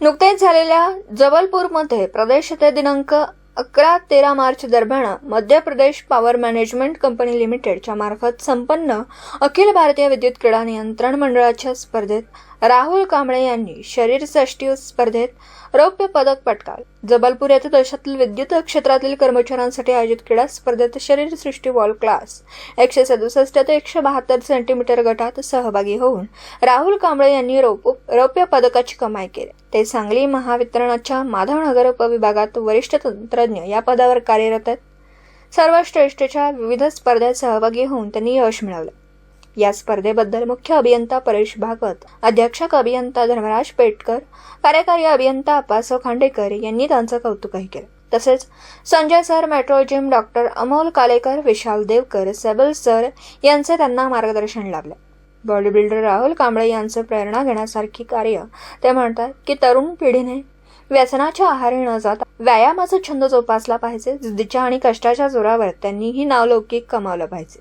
नुकतेच झालेल्या जबलपूरमध्ये प्रदेश ते दिनांक अकरा तेरा मार्च दरम्यान Madhya Pradesh power management company लिमिटेडच्या मार्फत संपन्न अखिल भारतीय विद्युत क्रीडा नियंत्रण मंडळाच्या स्पर्धेत राहुल कांबळे यांनी शरीरसृष्टी स्पर्धेत रौप्य पदक पटकावले. जबलपूर येथे देशातील विद्युत क्षेत्रातील कर्मचाऱ्यांसाठी आयोजित क्रीडा स्पर्धेत शरीरसृष्टी वॉल क्लास एकशे सदुसष्ट ते एकशे बहात्तर सेंटीमीटर गटात सहभागी होऊन राहुल कांबळे यांनी रौप्य पदकाची कमाई केली. ते सांगली महावितरणाच्या माधवनगर उपविभागात वरिष्ठ तंत्रज्ञ या पदावर कार्यरत आहेत. सर्वश्रेष्ठच्या विविध स्पर्धेत सहभागी होऊन त्यांनी यश मिळवलं. या स्पर्धेबद्दल मुख्य अभियंता परेश भागवत अध्यक्षक अभियंता धर्मराज पेटकर कार्यकारी अभियंता अप्पासाव खांडेकर यांनी त्यांचं कौतुकही केलं. तसेच Sanjay sir metro gym doctor Amol Kalekar Vishal Devkar Sebal sir यांचे त्यांना मार्गदर्शन लाभले. बॉडी बिल्डर राहुल कांबळे यांचं प्रेरणा घेण्यासारखी कार्य. ते म्हणतात की तरुण पिढीने व्यसनाच्या आहारी न जाता व्यायामाचा छंद जोपासला पाहिजे. जिद्दीच्या आणि कष्टाच्या जोरावर त्यांनीही नावलौकिक कमावलं पाहिजे.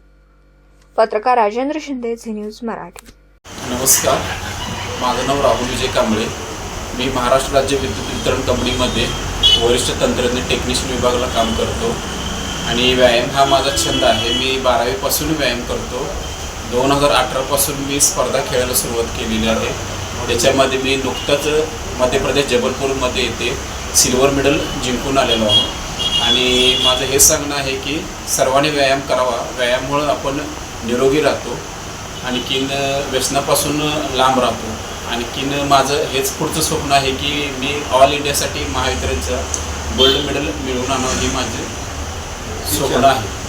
पत्रकार राजेंद्र शिंदे झी न्यूज मराठी. नमस्कार. माझं नाव राहुल विजय कांबळे. मी महाराष्ट्र राज्य विद्युत वितरण कंपनीमध्ये वरिष्ठ तंत्रज्ञ टेक्निशियन विभागाला काम करतो. आणि व्यायाम हा माझा छंद आहे. मी बारावीपासून व्यायाम करतो. दोन हजार अठरापासून मी स्पर्धा खेळायला सुरुवात केलेली आहे. त्याच्यामध्ये मी नुकतंच मध्य प्रदेश जबलपूरमध्ये येते. सिल्वर मेडल जिंकून आलेलो आहोत आणि माझं हे सांगणं आहे की सर्वांनी व्यायाम करावा. व्यायामामुळं आपण निरोगी राहतो. आणखीन व्यसनापासून लांब राहतो. आणखीन माझं हेच पुढचं स्वप्न आहे की मी ऑल इंडियासाठी महावितरणचं गोल्ड मेडल मिळवून आणणं हे माझे स्वप्न आहे.